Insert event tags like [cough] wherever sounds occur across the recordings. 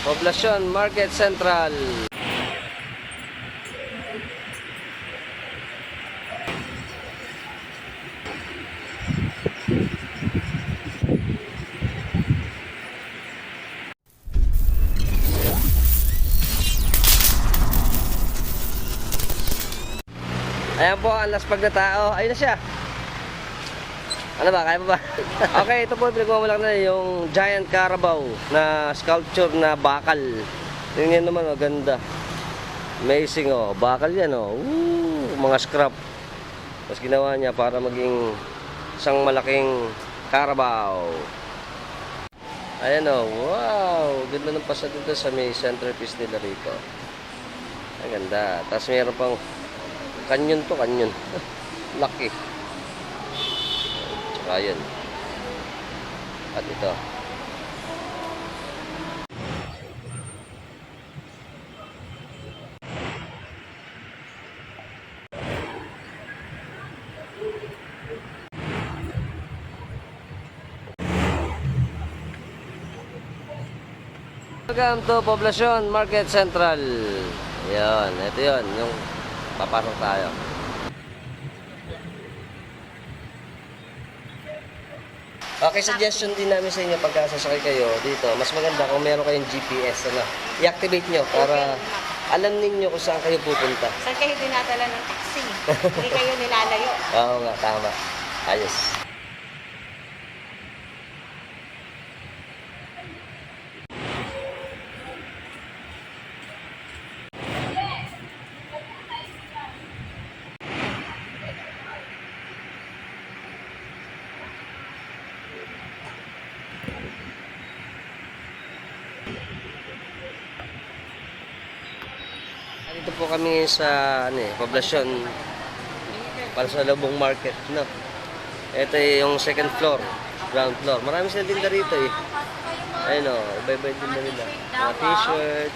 Poblacion Market Central. Ayan po, ang laspag na tao. Ayun na siya. Ano ba? Kaya pa ba? [laughs] okay, ito po, pinagmamalak na yung Giant Carabao na sculpture na bakal. Tingnan naman, oh, ganda. Amazing, oh. Bakal yan, oh. Woo, mga scrap. Tapos ginawa niya para maging isang malaking Carabao. Ayan, oh. Wow! Ganda ng pasa dito sa may centerpiece nila rito. Ang ganda. Tapos meron pang kanyon to, kanyon. [laughs] Laki. Tsaka yun. At ito. Welcome to Poblacion Market Central. Yan, ito yun, yung papasok tayo. Okay, suggestion din namin sa inyo pagka sasakay kayo dito, mas maganda kung meron kayong GPS, ano, i-activate nyo para alam ninyo kung saan kayo pupunta. Saan kayo dinadala ng taxi? Hindi kayo nilalayo. [laughs] Oo nga, tama. Ayos. Dito po kami sa ano eh, poblasyon para sa Labong Market, no. Ito eh, yung second floor, ground floor. Marami silang tinda rito eh. Ayun o, iba-iba yung tinda nila. Mga t-shirt,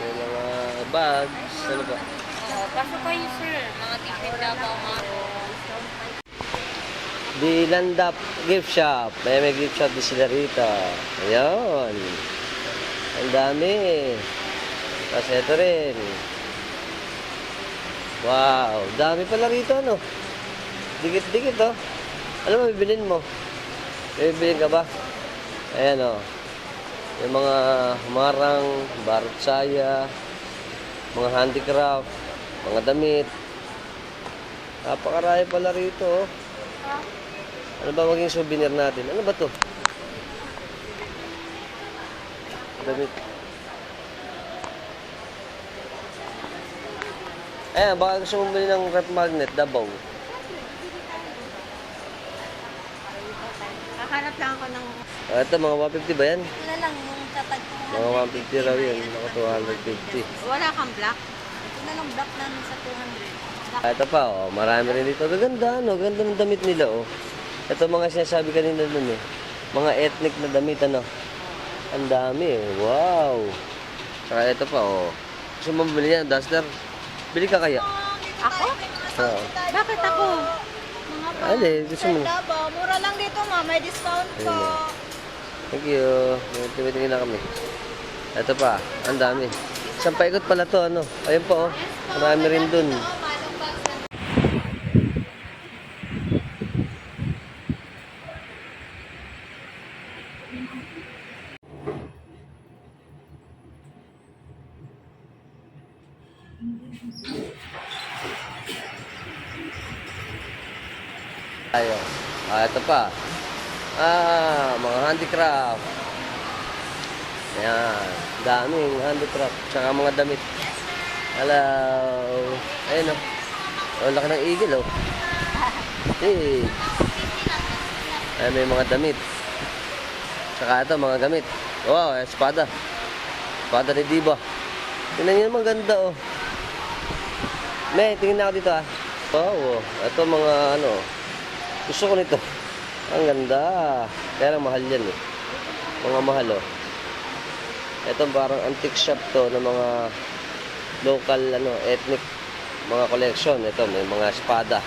may mga bags, ano ba? Pasok kayo, sir. Mga t-shirt Davao, mga The Landap Gift Shop. May may gift shop din sila rito. Ayun. Ang dami. Tapos ito rin. Wow. Dami pala rito, ano? Dikit-dikit, oh. Ano bibilin mo? Bibilin ka ba? Ayan, oh. Yung mga marang, barot saya, mga handicraft, mga damit. Napakarami pala rito, oh. Ano ba maging souvenir natin? Ano ba to? Damit. Eh, baka gusto mong bili ng rep magnet, Davao. Kahanap lang ako ng... Ah, ito, mga 150 ba yan? Wala lang, yung tatag ko. Mga 150 raw yan. Mga 250. Wala kang black? Ito na lang black namin sa 200. Ah, ito pa, oh. Marami rin dito. Gaganda, ano? Ganda ng damit nila, oh. Ito mga sinasabi kanina dun, eh. Mga ethnic na damit, ano. Ang dami, eh. Wow. Saka ito pa, oh. Gusto mo bumili yan, Duster? Bili ka kaya? Ako? Oo. Bakit ako? Mga Ali, gusto mo. Mura lang dito, ma. May discount po. Thank you. Tumitingin na kami. Ito pa, ang dami. Isang paikot pala to, ano. Ayun po, oh. Marami rin dun. Tayo. Ah, ito pa. Ah, mga handicraft. Ayan. Daming handicraft. Tsaka mga damit. Hello. Ayun oh. Oh, laki ng eagle oh. Hey. Ay, may mga damit. Tsaka ito, mga gamit. Wow, espada. Espada ni Diba. Tingnan niyo naman ganda oh. May, tingin na ako dito ah. Wow, oh. ito mga ano. Gusto ko nito. Ang ganda. Kaya lang mahal yan eh. Mga mahal oh. Ito parang antique shop to ng mga local ano ethnic mga collection. Ito may mga espada.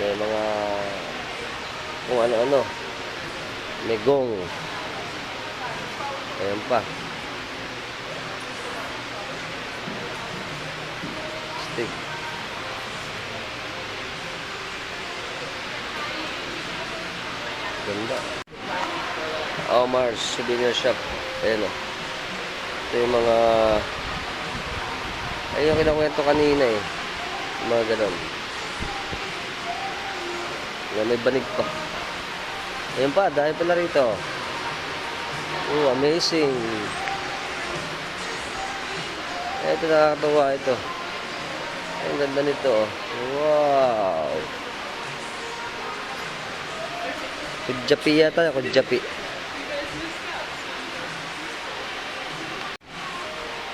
May mga kung ano-ano. May gong. Ayan pa. Stick. Ganda. Omar's Souvenir Shop. Ayan o. Ito yung mga... Ayun yung kinakwento kanina eh. Mga ganon. Yan, may banig pa. Ayun pa, dahil pala rito. Oh, amazing. Ito nakakatawa ito. Ang ganda nito. oh. Wow. Kudyapi yata, kudyapi.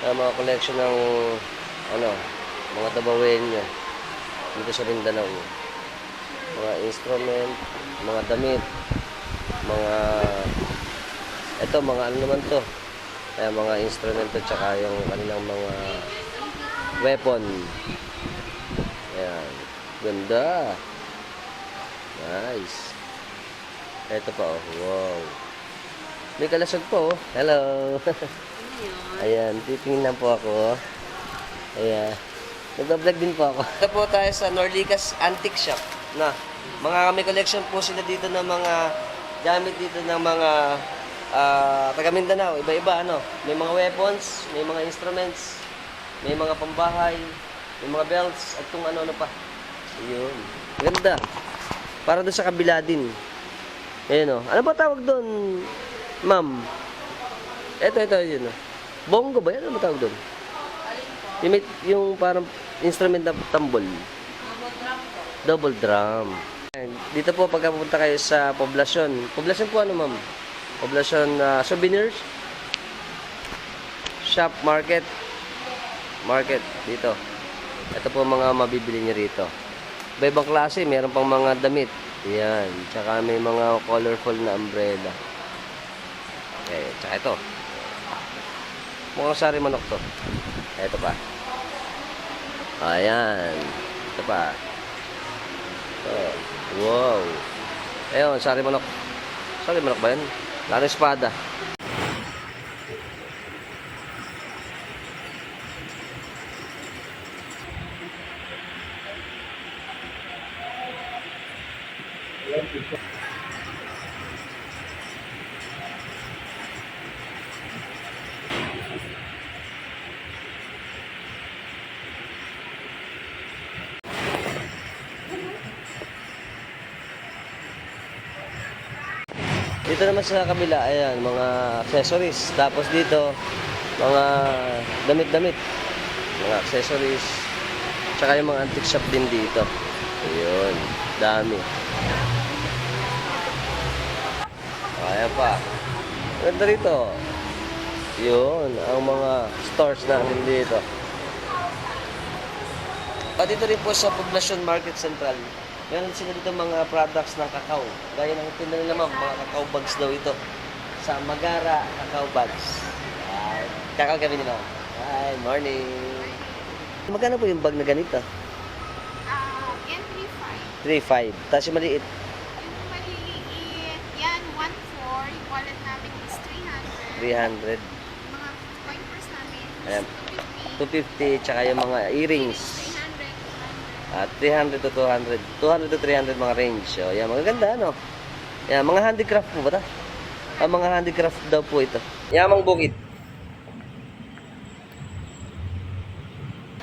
Ah, mga collection ng ano, mga dabawin niya dito sa Mindanao. Mga instrument, mga damit, mga ito mga ano naman to. Kaya mga instrumento tsaka yung kanilang mga weapon. Ayan. Ganda. Nice. Ito pa oh. Wow. May kalasag po oh. Hello. Ayan, titingin lang po ako. Ayan. Nag-vlog din po ako. [laughs] Ito po tayo sa Norlicas Antique Shop. Na, mga may collection po sila dito ng mga gamit dito ng mga ah, taga Mindanao. Iba-iba ano. May mga weapons, may mga instruments, may mga pambahay, may mga belts, at kung ano-ano pa. Ayun. Ganda. Para doon sa kabila din. Ayan o. Ano ba tawag doon, ma'am? Ito, ito, yun. oh. Bongo ba yan? Ano tawag doon? Yung, may, yung parang instrument na tambol. Double drum. Dito po pagka pupunta kayo sa poblasyon. Poblasyon po ano ma'am? Poblasyon na souvenirs? Shop, market. Market, dito. Ito po mga mabibili niyo rito. Iba-ibang klase, meron pang mga damit. Yan. Tsaka may mga colorful na umbrella. Okay, tsaka ito. Mukhang sari manok to. Ito pa. Ayan. Ito pa. Ito. Wow. Ayun, sari manok. Sari manok ba yan? Lalo espada. Dito naman sa kabila, ayan, mga accessories. Tapos dito, mga damit-damit. Mga accessories. Tsaka yung mga antique shop din dito. Ayun, dami. Ayan pa. Ganda rito. Yun, ang mga stores namin dito. At dito rin po sa Poblacion Market Central, meron sila dito mga products ng kakao. Gaya ng tinda nila ma'am, mga kakao bags daw ito. Sa Magara Kakao Bags. Ay, kakao kami ni ma'am. Hi, morning. Magkano po yung bag na ganito? Ah, yan 3.5. 3.5. Tapos yung maliit, Yung maliliit, yan 1.4. Yung wallet namin is 300. 300. Yung mga coin purse namin Ayan. 250. 250. Tsaka yung mga earrings. 300. At 300 to 200. 200 to 300 mga range. So, yan, magaganda, no? Yan, mga handicraft po ba ito? Ang mga handicraft daw po ito. Yamang bukid.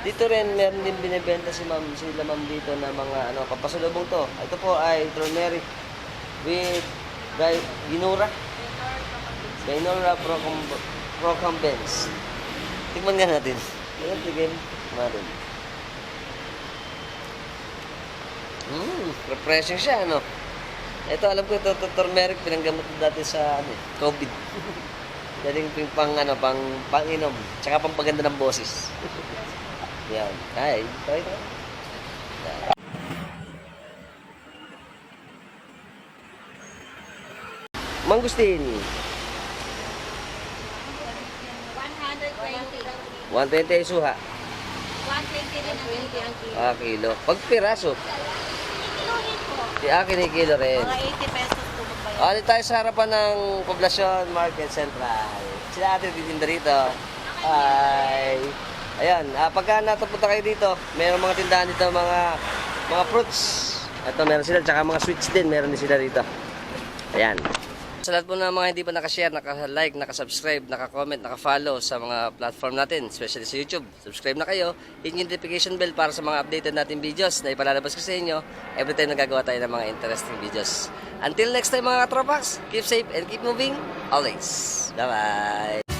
Dito rin, meron din binibenta si ma'am, sila ma'am dito na mga ano, papasalubong to. Ito po ay turmeric with ginura. Gainora procum- procumbens. Tingnan nga natin. Ayan, tigil. Marin. Hmm, refreshing siya, ano? Ito, alam ko ito, ito turmeric, pinanggamot ko dati sa ano, COVID. [laughs] Daling ping pang, ano, pang, pang inom, tsaka pang paganda ng boses. [laughs] Yan. Ay, try ito. Mangustin, 120. 120 ay suha. 120 rin ang 20 ang kilo. Ah, kilo. Pag piraso, Kilohin po. di akin ay kilo rin. Mga 80 pesos po magbayad. Ah, dito tayo sa harapan ng Poblacion Market Central. Sila ate titinda rito. Hi. Ayan, ah, pagka natapunta kayo dito, mayroong mga tindahan dito, mga mga fruits. Ito, meron sila, tsaka mga sweets din, meron din sila dito. Ayan. Sa lahat po ng mga hindi pa nakashare, naka-like, naka-subscribe, naka-comment, naka-follow sa mga platform natin, especially sa YouTube. Subscribe na kayo, hit yung notification bell para sa mga updated natin videos na ipalalabas ko sa inyo every time nagagawa tayo ng mga interesting videos. Until next time mga katropax, keep safe and keep moving always. Bye-bye!